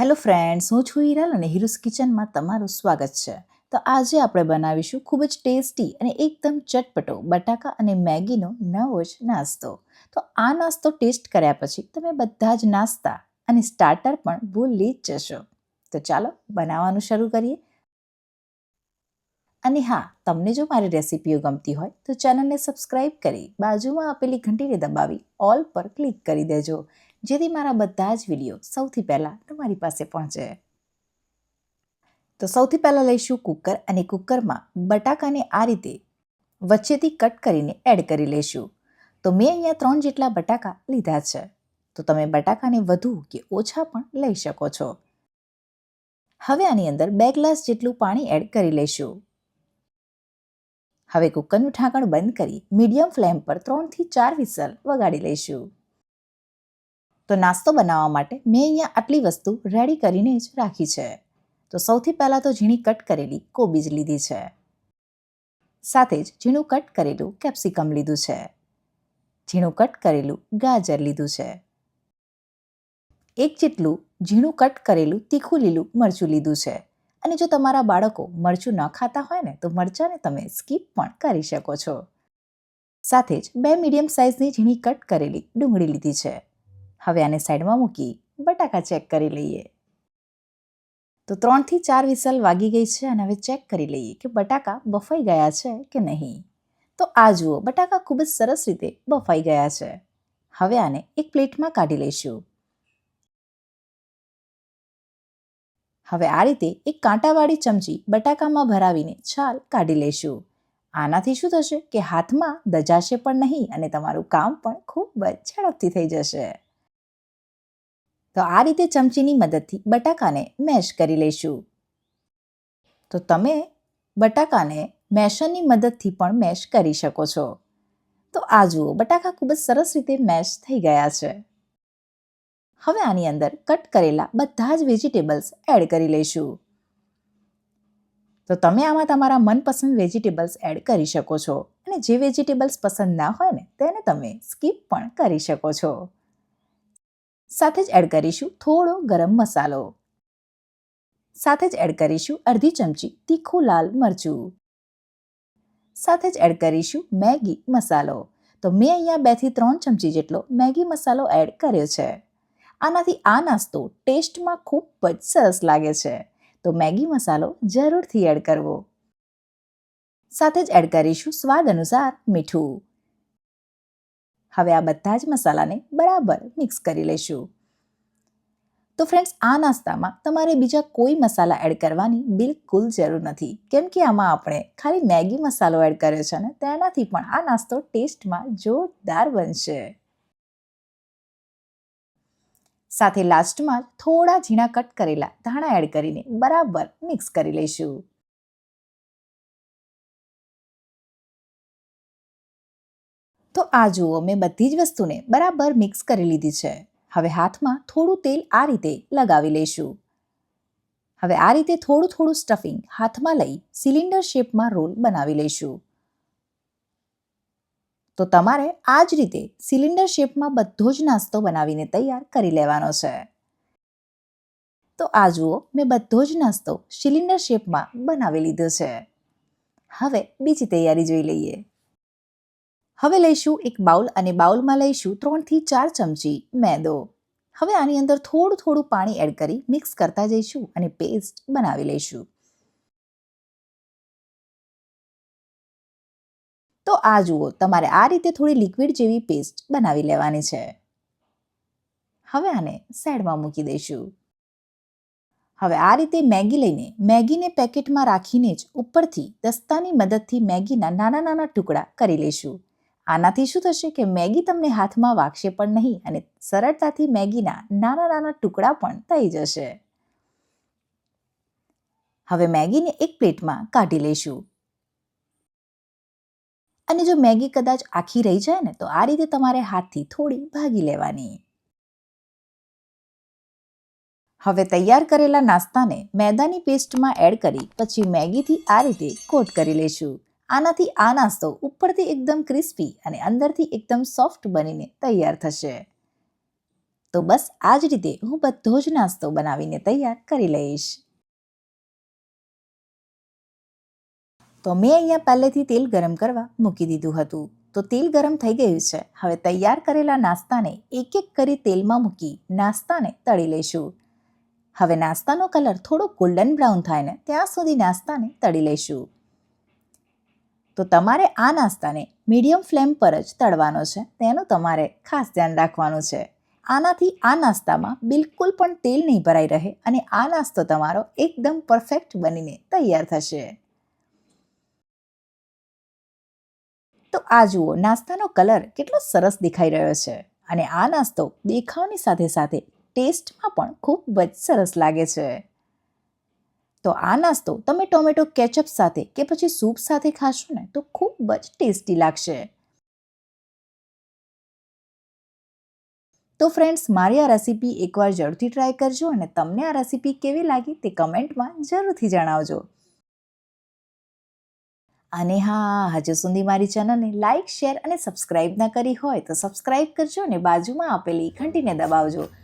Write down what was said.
Hello friends, હું છું હિરલ અને હિરુસ કિચનમાં તમારું સ્વાગત છે. તો આજે આપણે બનાવીશું ખૂબ જ ટેસ્ટી અને એકદમ ચટપટો બટાકા અને મેગીનો નવો જ નાસ્તો. તો આ નાસ્તો ટેસ્ટ કર્યા પછી તમે બધા જ નાસ્તા અને સ્ટાર્ટર પણ ભૂલી જ જશો. તો ચાલો બનાવવાનું શરૂ કરીએ. અને હા, તમને જો મારી રેસિપીઓ ગમતી હોય તો ચેનલને સબસ્ક્રાઇબ કરી બાજુમાં આપેલી ઘંટીને દબાવી ઓલ પર ક્લિક કરી દેજો. જેથી મારા બધા જ વીડિયો સૌથી પહેલાં તમારી પાસે પહોંચે. તો સૌથી પહેલાં લઈશું કુકર અને કુકરમાં બટાકાને આ રીતે વચ્ચેથી કટ કરીને એડ કરી લઈશું. તો મેં અહીંયા ત્રણ જેટલા બટાકા લીધા છે. તો તમે બટાકાને વધુ કે ઓછા પણ લઈ શકો છો. હવે આની અંદર બે ગ્લાસ જેટલું પાણી એડ કરી લઈશું. હવે કુકરનું ઢાંકણ બંધ કરી મીડિયમ ફ્લેમ પર ત્રણથી ચાર વિસલ વગાડી લઈશું. તો નાસ્તો બનાવવા માટે મેં અહીંયા આટલી વસ્તુ રેડી કરીને જ રાખી છે. તો સૌથી પહેલાં તો ઝીણી કટ કરેલી કોબીજ લીધી છે. સાથે જ ઝીણું કટ કરેલું કેપ્સિકમ લીધું છે. ઝીણું કટ કરેલું ગાજર લીધું છે. એક જેટલું ઝીણું કટ કરેલું તીખું લીલું મરચું લીધું છે. અને જો તમારા બાળકો મરચું ન ખાતા હોય ને, તો મરચાંને તમે સ્કીપ પણ કરી શકો છો. સાથે જ બે મીડિયમ સાઇઝની ઝીણી કટ કરેલી ડુંગળી લીધી છે. હવે આને સાઈડમાં મૂકી બટાકા ચેક કરી લઈએ. તો ત્રણથી ચાર વિસલ વાગી ગઈ છે અને હવે ચેક કરી લઈએ કે બટાકા બફાઈ ગયા છે કે નહીં. તો આ જુઓ, બટાકા ખૂબ જ સરસ રીતે બફાઈ ગયા છે. હવે આને એક પ્લેટમાં કાઢી લઈશું. હવે આ રીતે એક કાંટાવાળી ચમચી બટાકામાં ભરાવીને છાલ કાઢી લઈશું. આનાથી શું થશે કે હાથમાં દજાશે પણ નહીં અને તમારું કામ પણ ખૂબ જ ઝડપથી થઈ જશે. તો આ રીતે ચમચીની મદદથી બટાકાને મેશ કરી લઈશું. તો તમે બટાકાને મેશરની મદદથી પણ મેશ કરી શકો છો. તો આ જુઓ, બટાકા ખૂબ જ સરસ રીતે મેશ થઈ ગયા છે. હવે આની અંદર કટ કરેલા બધા જ વેજીટેબલ્સ એડ કરી લઈશું. તો તમે આમાં તમારા મનપસંદ વેજીટેબલ્સ એડ કરી શકો છો અને જે વેજીટેબલ્સ પસંદ ના હોય ને, તેને તમે સ્કીપ પણ કરી શકો છો. સાથે જ એડ કરીશું થોડો ગરમ મસાલો. સાથે જ એડ કરીશું અડધી ચમચી તીખું લાલ મરચું. સાથે જ એડ કરીશું મેગી મસાલો. તો મેં અહીંયા બેથી ત્રણ ચમચી જેટલો મેગી મસાલો એડ કર્યો છે. આનાથી આ નાસ્તો ટેસ્ટમાં ખૂબ જ સરસ લાગે છે. તો મેગી મસાલો જરૂરથી એડ કરવો. સાથે જ એડ કરીશું સ્વાદ અનુસાર મીઠું. હવે આ બધા જ મસાલાને બરાબર મિક્સ કરી લઈશું. તો ફ્રેન્ડ્સ આ નાસ્તામાં તમારે બીજા કોઈ મસાલા એડ કરવાની બિલકુલ જરૂર નથી. કેમ કે આમાં આપણે ખાલી મેગી મસાલો એડ કર્યો છે ને, તેનાથી પણ આ નાસ્તો ટેસ્ટમાં જોરદાર બનશે. સાથે લાસ્ટમાં થોડા ઝીણા કટ કરેલા ધાણા એડ કરીને બરાબર મિક્સ કરી લઈશું. તો આ જુઓ, મેં બધી જ વસ્તુને બરાબર મિક્સ કરી લીધી છે. હવે હાથમાં થોડું તેલ આ રીતે લગાવી લઈશું. હવે આ રીતે થોડું થોડું સ્ટફિંગ હાથમાં લઈ સિલિન્ડર શેપમાં રોલ બનાવી લઈશું. તો તમારે આ જ રીતે સિલિન્ડર શેપમાં બધો જ નાસ્તો બનાવીને તૈયાર કરી લેવાનો છે. તો આ જુઓ, મેં બધો જ નાસ્તો સિલિન્ડર શેપમાં બનાવી લીધો છે. હવે બીજી તૈયારી જોઈ લઈએ. હવે લઈશું એક બાઉલ અને બાઉલમાં લઈશું ત્રણથી ચાર ચમચી મેદો. હવે આની અંદર થોડું થોડું પાણી એડ કરી મિક્સ કરતા જઈશું અને પેસ્ટ બનાવી લઈશું. તો આ જુઓ, તમારે આ રીતે થોડી લિક્વિડ જેવી પેસ્ટ બનાવી લેવાની છે. હવે આને સાઈડમાં મૂકી દઈશું. હવે આ રીતે મેગી લઈને, મેગીને પેકેટમાં રાખીને જ ઉપરથી દસ્તાની મદદથી મેગીના નાના નાના ટુકડા કરી લઈશું. આનાથી શું થશે કે મેગી તમને હાથમાં વાગશે પણ નહીં અને સરળતાથી મેગીના નાના નાના ટુકડા પણ થઈ જશે. હવે મેગીને એક પ્લેટમાં કાઢી લઈશું. અને જો મેગી કદાચ આખી રહી જાય ને તો આ રીતે તમારે હાથથી થોડી ભાગી લેવાની. હવે તૈયાર કરેલા નાસ્તાને મેદાની પેસ્ટમાં એડ કરી પછી મેગીથી આ રીતે કોટ કરી લઈશું. આનાથી આ નાસ્તો ઉપરથી એકદમ ક્રિસ્પી અને અંદરથી એકદમ સોફ્ટ બનીને તૈયાર થશે. તો બસ આ જ રીતે હું બધો જ નાસ્તો બનાવીને તૈયાર કરી લઈશ. તો મેં અહીંયા પહેલેથી તેલ ગરમ કરવા મૂકી દીધું હતું. તો તેલ ગરમ થઈ ગયું છે. હવે તૈયાર કરેલા નાસ્તાને એક એક કરી તેલમાં મૂકી નાસ્તાને તળી લઈશું. હવે નાસ્તાનો કલર થોડો ગોલ્ડન બ્રાઉન થાય ને ત્યાં સુધી નાસ્તાને તળી લઈશું. તો તમારે આ નાસ્તાને મીડિયમ ફ્લેમ પર જ તળવાનો છે. તેનું તમારે ખાસ ધ્યાન રાખવાનું છે. આનાથી આ નાસ્તામાં બિલકુલ પણ તેલ નહીં ભરાઈ રહે અને આ નાસ્તો તમારો એકદમ પરફેક્ટ બનીને તૈયાર થશે. તો આ જુઓ, નાસ્તાનો કલર કેટલો સરસ દેખાઈ રહ્યો છે અને આ નાસ્તો દેખાવની સાથે સાથે ટેસ્ટમાં પણ ખૂબ જ સરસ લાગે છે. તો આ નાસ્તો તમે ટોમેટો કેચઅપ સાથે કે પછી સૂપ સાથે ખાશો ને તો ખૂબ જ ટેસ્ટી લાગશે. તો ફ્રેન્ડ્સ, મારી આ રેસીપી એકવાર જરૂરથી ટ્રાય કરજો અને તમને આ રેસીપી કેવી લાગી તે કમેન્ટમાં જરૂરથી જણાવજો. અને હા, હજુ સુધી મારી ચેનલને લાઇક શેર અને સબસ્ક્રાઇબ ના કરી હોય તો સબસ્ક્રાઇબ કરજો અને બાજુમાં આપેલી ઘંટીને દબાવજો.